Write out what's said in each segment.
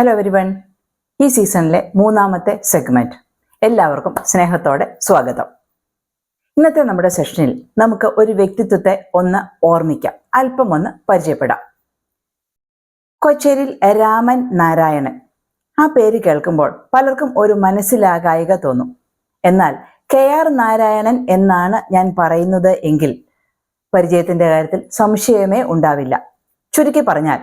Hello everyone ഈ സീസണിലെ മൂന്നാമത്തെ സെഗ്മെന്റ് എല്ലാവർക്കും സ്നേഹത്തോടെ സ്വാഗതം. ഇന്നത്തെ നമ്മുടെ സെഷനിൽ നമുക്ക് ഒരു വ്യക്തിത്വത്തെ ഒന്ന് ഓർമ്മിക്കാം. അല്പം ഒന്ന് പരിചയപ്പെടാം. കൊച്ചേരിൽ രാമൻ നാരായണൻ. ആ പേര് കേൾക്കുമ്പോൾ പലർക്കും ഒരു മനസ്സിലാകായിക തോന്നും. എന്നാൽ കെ ആർ നാരായണൻ എന്നാണ് ഞാൻ പറയുന്നത് എങ്കിൽ പരിചയത്തിന്റെ കാര്യത്തിൽ സംശയമേ ഉണ്ടാവില്ല. ചുരുക്കി പറഞ്ഞാൽ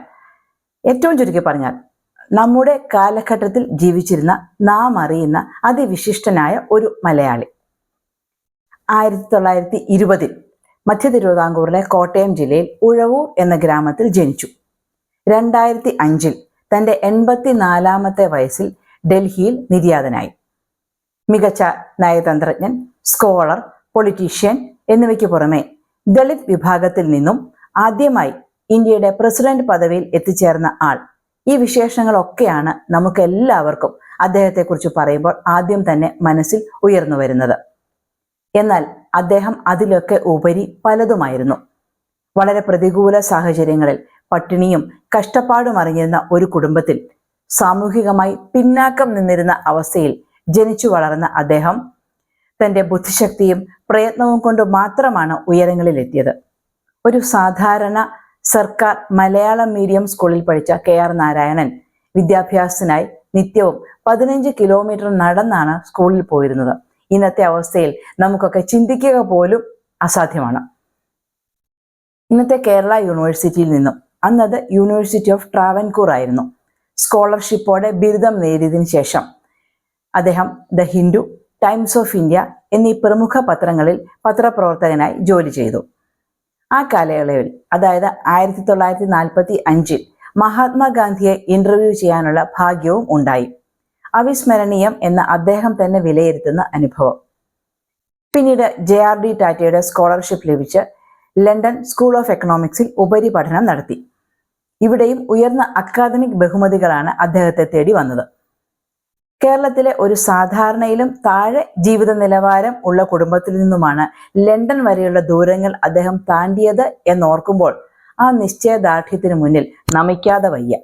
ഏറ്റവും ചുരുക്കി പറഞ്ഞാൽ നമ്മുടെ കാലഘട്ടത്തിൽ ജീവിച്ചിരുന്ന നാം അറിയുന്ന അതിവിശിഷ്ടനായ ഒരു മലയാളി. ആയിരത്തി തൊള്ളായിരത്തി ഇരുപതിൽ മധ്യ തിരുവിതാംകൂറിലെ കോട്ടയം ജില്ലയിൽ ഉഴവൂർ എന്ന ഗ്രാമത്തിൽ ജനിച്ചു. രണ്ടായിരത്തി അഞ്ചിൽ തന്റെ എൺപത്തിനാലാമത്തെ വയസ്സിൽ ഡൽഹിയിൽ നിര്യാതനായി. മികച്ച നയതന്ത്രജ്ഞൻ സ്കോളർ പൊളിറ്റീഷ്യൻ എന്നിവയ്ക്ക് പുറമെ ദളിത് വിഭാഗത്തിൽ നിന്നും ആദ്യമായി ഇന്ത്യയുടെ പ്രസിഡന്റ് പദവിയിൽ എത്തിച്ചേർന്ന ആൾ ഈ വിശേഷങ്ങളൊക്കെയാണ് നമുക്ക് എല്ലാവർക്കും അദ്ദേഹത്തെക്കുറിച്ച് പറയുമ്പോൾ ആദ്യം തന്നെ മനസ്സിൽ ഉയർന്നു വരുന്നത്. എന്നാൽ അദ്ദേഹം അതിലൊക്കെ ഉപരി പലതുമായിരുന്നു. വളരെ പ്രതികൂല സാഹചര്യങ്ങളിൽ പട്ടിണിയും കഷ്ടപ്പാടും അറിഞ്ഞിരുന്ന ഒരു കുടുംബത്തിൽ സാമൂഹികമായി പിന്നാക്കം നിന്നിരുന്ന അവസ്ഥയിൽ ജനിച്ചു വളർന്ന അദ്ദേഹം തന്റെ ബുദ്ധിശക്തിയും പ്രയത്നവും കൊണ്ട് മാത്രമാണ് ഉയരങ്ങളിലെത്തിയത്. ഒരു സാധാരണ സർക്കാർ മലയാളം മീഡിയം സ്കൂളിൽ പഠിച്ച കെ ആർ നാരായണൻ വിദ്യാഭ്യാസത്തിനായി നിത്യവും പതിനഞ്ച് കിലോമീറ്റർ നടന്നാണ് സ്കൂളിൽ പോയിരുന്നത്. ഇന്നത്തെ അവസ്ഥയിൽ നമുക്കൊക്കെ ചിന്തിക്കുക പോലും അസാധ്യമാണ്. ഇന്നത്തെ കേരള യൂണിവേഴ്സിറ്റിയിൽ നിന്നും അന്നത് യൂണിവേഴ്സിറ്റി ഓഫ് ട്രാവൻകൂർ ആയിരുന്നു. സ്കോളർഷിപ്പോടെ ബിരുദം നേടിയതിന് ശേഷം അദ്ദേഹം the Hindu Times of India എന്നീ പ്രമുഖ പത്രങ്ങളിൽ പത്രപ്രവർത്തകനായി ജോലി ചെയ്തു. ആ കാലയളവിൽ അതായത് ആയിരത്തി തൊള്ളായിരത്തി നാൽപ്പത്തി അഞ്ചിൽ മഹാത്മാഗാന്ധിയെ ഇന്റർവ്യൂ ചെയ്യാനുള്ള ഭാഗ്യവും ഉണ്ടായി. അവിസ്മരണീയം എന്ന അദ്ദേഹം തന്നെ വിലയിരുത്തുന്ന അനുഭവം. പിന്നീട് ജെ ആർ ഡി ടാറ്റയുടെ സ്കോളർഷിപ്പ് ലഭിച്ച് ലണ്ടൻ സ്കൂൾ ഓഫ് എക്കണോമിക്സിൽ ഉപരിപഠനം നടത്തി. ഇവിടെയും ഉയർന്ന അക്കാദമിക് ബഹുമതികളാണ് അദ്ദേഹത്തെ തേടി വന്നത്. കേരളത്തിലെ ഒരു സാധാരണയിലും താഴെ ജീവിത നിലവാരം ഉള്ള കുടുംബത്തിൽ നിന്നുമാണ് ലണ്ടൻ വരെയുള്ള ദൂരങ്ങൾ അദ്ദേഹം താണ്ടിയത് എന്നോർക്കുമ്പോൾ ആ നിശ്ചയദാർഢ്യത്തിന് മുന്നിൽ നമിക്കാതെ വയ്യ.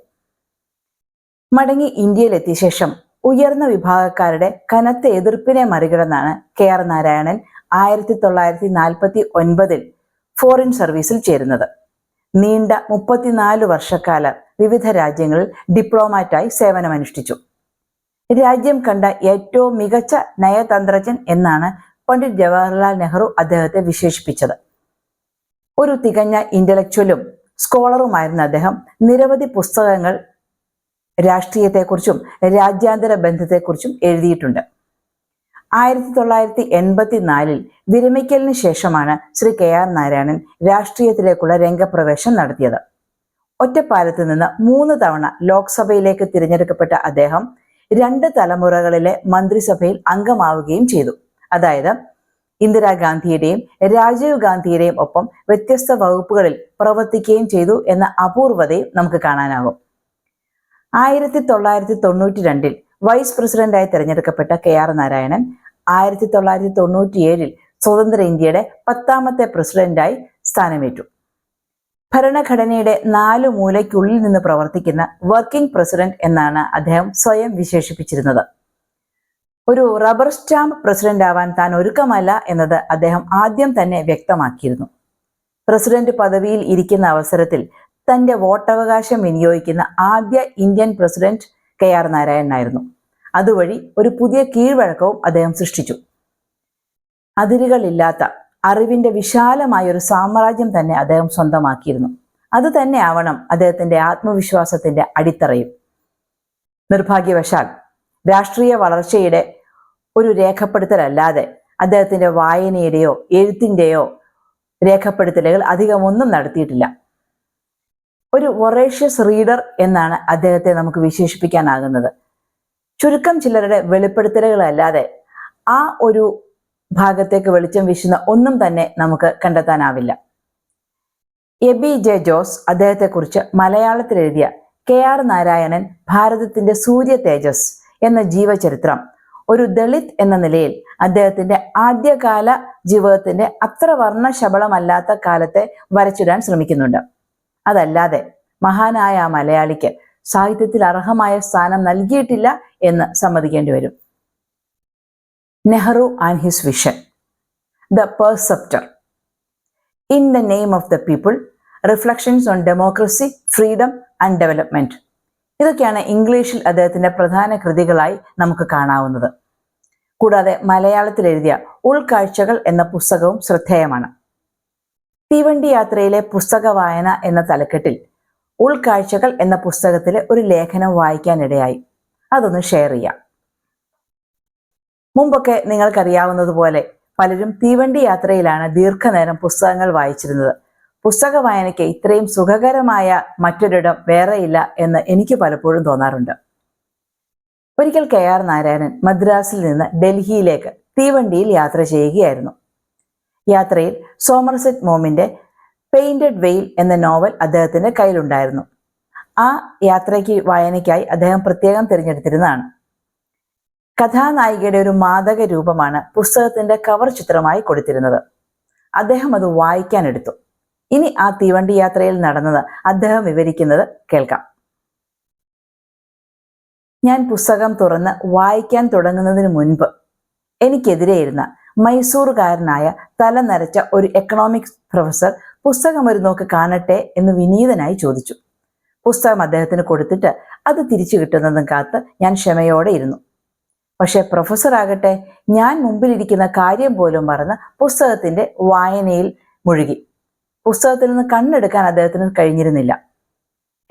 മടങ്ങി ഇന്ത്യയിലെത്തിയ ശേഷം ഉയർന്ന വിഭാഗക്കാരുടെ കനത്ത എതിർപ്പിനെ മറികടന്നാണ് കെ ആർ നാരായണൻ ആയിരത്തി തൊള്ളായിരത്തി നാൽപ്പത്തി ഒൻപതിൽ ഫോറിൻ സർവീസിൽ ചേരുന്നത്. നീണ്ട മുപ്പത്തിനാല് വർഷക്കാലം വിവിധ രാജ്യങ്ങളിൽ ഡിപ്ലോമാറ്റായി സേവനമനുഷ്ഠിച്ചു. രാജ്യം കണ്ട ഏറ്റവും മികച്ച നയതന്ത്രജ്ഞൻ എന്നാണ് പണ്ഡിറ്റ് ജവഹർലാൽ നെഹ്റു അദ്ദേഹത്തെ വിശേഷിപ്പിച്ചത്. ഒരു തികഞ്ഞ ഇന്റലക്ച്വലും സ്കോളറുമായിരുന്ന അദ്ദേഹം നിരവധി പുസ്തകങ്ങൾ രാഷ്ട്രീയത്തെക്കുറിച്ചും രാജ്യാന്തര ബന്ധത്തെക്കുറിച്ചും എഴുതിയിട്ടുണ്ട്. ആയിരത്തി തൊള്ളായിരത്തി എൺപത്തിനാലിൽ വിരമിക്കലിന് ശേഷമാണ് ശ്രീ കെ ആർ നാരായണൻ രാഷ്ട്രീയത്തിലേക്കുള്ള രംഗപ്രവേശം നടത്തിയത്. ഒറ്റപ്പാലത്ത് നിന്ന് മൂന്ന് തവണ ലോക്സഭയിലേക്ക് തിരഞ്ഞെടുക്കപ്പെട്ട അദ്ദേഹം രണ്ട് തലമുറകളിലെ മന്ത്രിസഭയിൽ അംഗമാവുകയും ചെയ്തു. അതായത് ഇന്ദിരാഗാന്ധിയുടെയും രാജീവ് ഗാന്ധിയുടെയും ഒപ്പം വ്യത്യസ്ത വകുപ്പുകളിൽ പ്രവർത്തിക്കുകയും ചെയ്തു എന്ന അപൂർവതയും നമുക്ക് കാണാനാകും. ആയിരത്തി തൊള്ളായിരത്തി തൊണ്ണൂറ്റി രണ്ടിൽ വൈസ് പ്രസിഡന്റായി തിരഞ്ഞെടുക്കപ്പെട്ട കെ ആർ നാരായണൻ ആയിരത്തി തൊള്ളായിരത്തി തൊണ്ണൂറ്റിയേഴിൽ സ്വതന്ത്ര ഇന്ത്യയുടെ പത്താമത്തെ പ്രസിഡന്റായി സ്ഥാനമേറ്റു. ഭരണഘടനയുടെ നാല് മൂലയ്ക്കുള്ളിൽ നിന്ന് പ്രവർത്തിക്കുന്ന വർക്കിംഗ് പ്രസിഡന്റ് എന്നാണ് അദ്ദേഹം സ്വയം വിശേഷിപ്പിച്ചിരുന്നത്. ഒരു റബ്ബർ സ്റ്റാമ്പ് പ്രസിഡന്റ് ആവാൻ താൻ ഒരുക്കമല്ല എന്നത് അദ്ദേഹം ആദ്യം തന്നെ വ്യക്തമാക്കിയിരുന്നു. പ്രസിഡന്റ് പദവിയിൽ ഇരിക്കുന്ന അവസരത്തിൽ തന്റെ വോട്ടവകാശം വിനിയോഗിക്കുന്ന ആദ്യ ഇന്ത്യൻ പ്രസിഡന്റ് കെ ആർ നാരായണനായിരുന്നു അതുവഴി ഒരു പുതിയ കീഴ്വഴക്കവും അദ്ദേഹം സൃഷ്ടിച്ചു. അതിരുകളില്ലാത്ത അറിവിന്റെ വിശാലമായ ഒരു സാമ്രാജ്യം തന്നെ അദ്ദേഹം സ്വന്തമാക്കിയിരുന്നു. അത് തന്നെ ആവണം അദ്ദേഹത്തിന്റെ ആത്മവിശ്വാസത്തിന്റെ അടിത്തറയും. നിർഭാഗ്യവശാൽ രാഷ്ട്രീയ വളർച്ചയുടെ ഒരു രേഖപ്പെടുത്തലല്ലാതെ അദ്ദേഹത്തിന്റെ വായനയുടെയോ എഴുത്തിന്റെയോ രേഖപ്പെടുത്തലുകൾ അധികമൊന്നും നടത്തിയിട്ടില്ല. ഒരു വൊറേഷ്യസ് റീഡർ എന്നാണ് അദ്ദേഹത്തെ നമുക്ക് വിശേഷിപ്പിക്കാനാകുന്നത്. ചുരുക്കം ചിലരുടെ വെളിപ്പെടുത്തലുകളല്ലാതെ ആ ഒരു ഭാഗത്തേക്ക് വെളിച്ചം വീശുന്ന ഒന്നും തന്നെ നമുക്ക് കണ്ടെത്താനാവില്ല. എബി ജെ ജോസ് അദ്ദേഹത്തെക്കുറിച്ച് മലയാളത്തിൽ എഴുതിയ കെ ആർ നാരായണൻ ഭാരതത്തിന്റെ സൂര്യ തേജസ് എന്ന ജീവചരിത്രം ഒരു ദളിത് എന്ന നിലയിൽ അദ്ദേഹത്തിന്റെ ആദ്യകാല ജീവിതത്തിന്റെ അത്ര വർണശബളമല്ലാത്ത കാലത്തെ വരച്ചിടാൻ ശ്രമിക്കുന്നുണ്ട്. അതല്ലാതെ മഹാനായ മലയാളിക്ക് സാഹിത്യത്തിൽ അർഹമായ സ്ഥാനം നൽകിയിട്ടില്ല എന്ന് സമ്മതിക്കേണ്ടി വരും. Nehru and his vision. The preceptor. In the name of the people reflections on democracy freedom and development ഇതൊക്കെയാണ് ഇംഗ്ലീഷിൽ അദ്ദേഹത്തിന്റെ പ്രധാന കൃതികളായി നമുക്ക് കാണാവുന്നത്. കൂടാതെ മലയാളത്തിൽ എഴുതിയ ഉൾക്കാഴ്ചകൾ എന്ന പുസ്തകവും ശ്രദ്ധേയമാണ്. തീവണ്ടി യാത്രയിലെ പുസ്തക വായന എന്ന തലക്കെട്ടിൽ ഉൾക്കാഴ്ചകൾ എന്ന പുസ്തകത്തിലെ ഒരു ലേഖനം വായിക്കാനിടയായി. അതൊന്ന് ഷെയർ ചെയ്യാം. മുമ്പൊക്കെ നിങ്ങൾക്കറിയാവുന്നതുപോലെ പലരും തീവണ്ടി യാത്രയിലാണ് ദീർഘനേരം പുസ്തകങ്ങൾ വായിച്ചിരുന്നത്. പുസ്തക വായനയ്ക്ക് ഇത്രയും സുഖകരമായ മറ്റൊരിടം വേറെയില്ല എന്ന് എനിക്ക് പലപ്പോഴും തോന്നാറുണ്ട്. ഒരിക്കൽ കെ ആർ നാരായണൻ മദ്രാസിൽ നിന്ന് ഡൽഹിയിലേക്ക് തീവണ്ടിയിൽ യാത്ര ചെയ്യുകയായിരുന്നു. യാത്രയിൽ സോമർസെറ്റ് മോമിന്റെ പെയിന്റഡ് വെയിൽ എന്ന നോവൽ അദ്ദേഹത്തിന്റെ കയ്യിലുണ്ടായിരുന്നു. ആ യാത്രയ്ക്ക് വായനയ്ക്കായി അദ്ദേഹം പ്രത്യേകം തിരഞ്ഞെടുത്തിരുന്നതാണ്. കഥാനായികയുടെ ഒരു മാതക രൂപമാണ് പുസ്തകത്തിന്റെ കവർ ചിത്രമായി കൊടുത്തിരുന്നത്. അദ്ദേഹം അത് വായിക്കാനെടുത്തു ഇനി ആ തീവണ്ടി യാത്രയിൽ നടന്നത് അദ്ദേഹം വിവരിക്കുന്നത് കേൾക്കാം. ഞാൻ പുസ്തകം തുറന്ന് വായിക്കാൻ തുടങ്ങുന്നതിന് മുൻപ് എനിക്കെതിരെ ഇരുന്ന മൈസൂറുകാരനായ തല നരച്ച ഒരു എക്കണോമിക്സ് പ്രൊഫസർ പുസ്തകം ഒരു നോക്ക് കാണട്ടെ എന്ന് വിനീതനായി ചോദിച്ചു. പുസ്തകം അദ്ദേഹത്തിന് കൊടുത്തിട്ട് അത് തിരിച്ചു കിട്ടുന്നതും കാത്ത് ഞാൻ ക്ഷമയോടെ ഇരുന്നു. പക്ഷെ പ്രൊഫസർ ആകട്ടെ ഞാൻ മുമ്പിലിരിക്കുന്ന കാര്യം പോലും മറന്ന് പുസ്തകത്തിന്റെ വായനയിൽ മുഴുകി. പുസ്തകത്തിൽ നിന്ന് കണ്ണെടുക്കാൻ അദ്ദേഹത്തിന് കഴിഞ്ഞിരുന്നില്ല.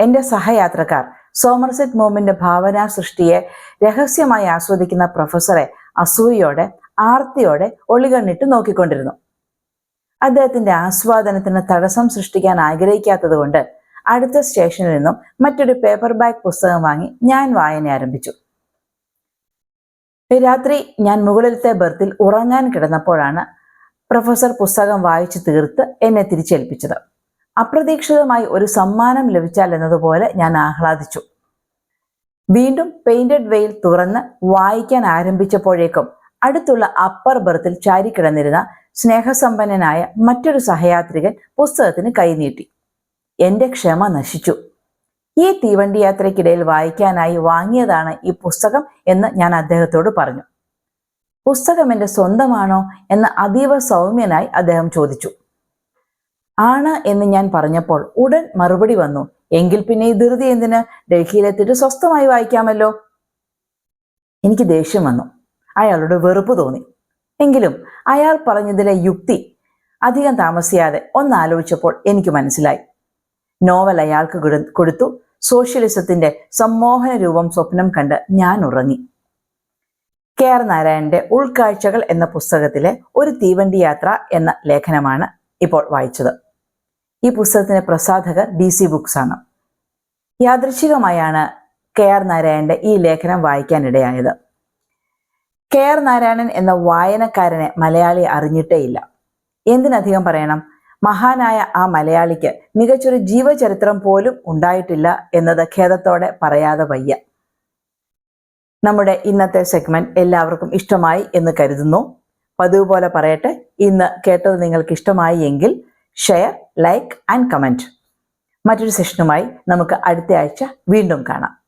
എന്റെ സഹയാത്രക്കാർ സോമർസെറ്റ് മോമിന്റെ ഭാവനാ സൃഷ്ടിയെ രഹസ്യമായി ആസ്വദിക്കുന്ന പ്രൊഫസറെ അസൂയയോടെ ആർത്തിയോടെ ഒളികണ്ണിട്ട് നോക്കിക്കൊണ്ടിരുന്നു. അദ്ദേഹത്തിന്റെ ആസ്വാദനത്തിന് തടസ്സം സൃഷ്ടിക്കാൻ ആഗ്രഹിക്കാത്തത് കൊണ്ട് അടുത്ത സ്റ്റേഷനിൽ നിന്നും മറ്റൊരു പേപ്പർ ബാഗ് പുസ്തകം വാങ്ങി ഞാൻ വായന ആരംഭിച്ചു. രാത്രി ഞാൻ മുകളിലത്തെ ബർത്തിൽ ഉറങ്ങാൻ കിടന്നപ്പോഴാണ് പ്രൊഫസർ പുസ്തകം വായിച്ചു തീർത്ത് എന്നെ തിരിച്ചേൽപ്പിച്ചത്. അപ്രതീക്ഷിതമായി ഒരു സമ്മാനം ലഭിച്ചാൽ എന്നതുപോലെ ഞാൻ ആഹ്ലാദിച്ചു. വീണ്ടും പെയിന്റഡ് വെയിൽ തുറന്ന് വായിക്കാൻ ആരംഭിച്ചപ്പോഴേക്കും അടുത്തുള്ള അപ്പർ ബർത്തിൽ ചാരിക്കിടന്നിരുന്ന സ്നേഹസമ്പന്നനായ മറ്റൊരു സഹയാത്രികൻ പുസ്തകത്തിന് കൈനീട്ടി എന്റെ ക്ഷമ നശിച്ചു. ഈ തീവണ്ടി യാത്രയ്ക്കിടയിൽ വായിക്കാനായി വാങ്ങിയതാണ് ഈ പുസ്തകം എന്ന് ഞാൻ അദ്ദേഹത്തോട് പറഞ്ഞു. പുസ്തകം എന്റെ സ്വന്തമാണോ? എന്ന് അതീവ സൗമ്യനായി അദ്ദേഹം ചോദിച്ചു. ആണ് എന്ന് ഞാൻ പറഞ്ഞപ്പോൾ ഉടൻ മറുപടി വന്നു. എങ്കിൽ പിന്നെ ഈ ധൃതി എന്തിന്? ഡൽഹിയിലെത്തിയിട്ട് സ്വസ്ഥമായി വായിക്കാമല്ലോ. എനിക്ക് ദേഷ്യം വന്നു. അയാളോട് വെറുപ്പ് തോന്നി. എങ്കിലും അയാൾ പറഞ്ഞതിലെ യുക്തി അധികം താമസിയാതെ ഒന്നാലോചിച്ചപ്പോൾ എനിക്ക് മനസ്സിലായി. നോവൽ അയാൾക്ക് കൊടുത്തു. സോഷ്യലിസത്തിന്റെ സമ്മോഹന രൂപം സ്വപ്നം കണ്ട് ഞാൻ ഉറങ്ങി. കെ ആർ നാരായണന്റെ ഉൾക്കാഴ്ചകൾ എന്ന പുസ്തകത്തിലെ ഒരു തീവണ്ടി യാത്ര എന്ന ലേഖനമാണ് ഇപ്പോൾ വായിച്ചത്. ഈ പുസ്തകത്തിന്റെ പ്രസാധകർ ഡി സി ബുക്സ് ആണ്. യാദൃശികമായാണ് കെ ആർ നാരായണന്റെ ഈ ലേഖനം വായിക്കാനിടയായത്. കെ ആർ നാരായണൻ എന്ന വായനക്കാരനെ മലയാളി അറിഞ്ഞിട്ടേയില്ല. എന്തിനധികം പറയണം? മഹാനായ ആ മലയാളിക്ക് മികച്ചൊരു ജീവചരിത്രം പോലും ഉണ്ടായിട്ടില്ല എന്നത് ഖേദത്തോടെ പറയാതെ വയ്യ. നമ്മുടെ ഇന്നത്തെ സെഗ്മെന്റ് എല്ലാവർക്കും ഇഷ്ടമായി എന്ന് കരുതുന്നു. പതിവ് പോലെ പറയട്ടെ ഇന്ന് കേട്ടത് നിങ്ങൾക്ക് ഇഷ്ടമായി എങ്കിൽ ഷെയർ ലൈക്ക് ആൻഡ് കമന്റ് മറ്റൊരു സെഷനുമായി നമുക്ക് അടുത്ത ആഴ്ച വീണ്ടും കാണാം.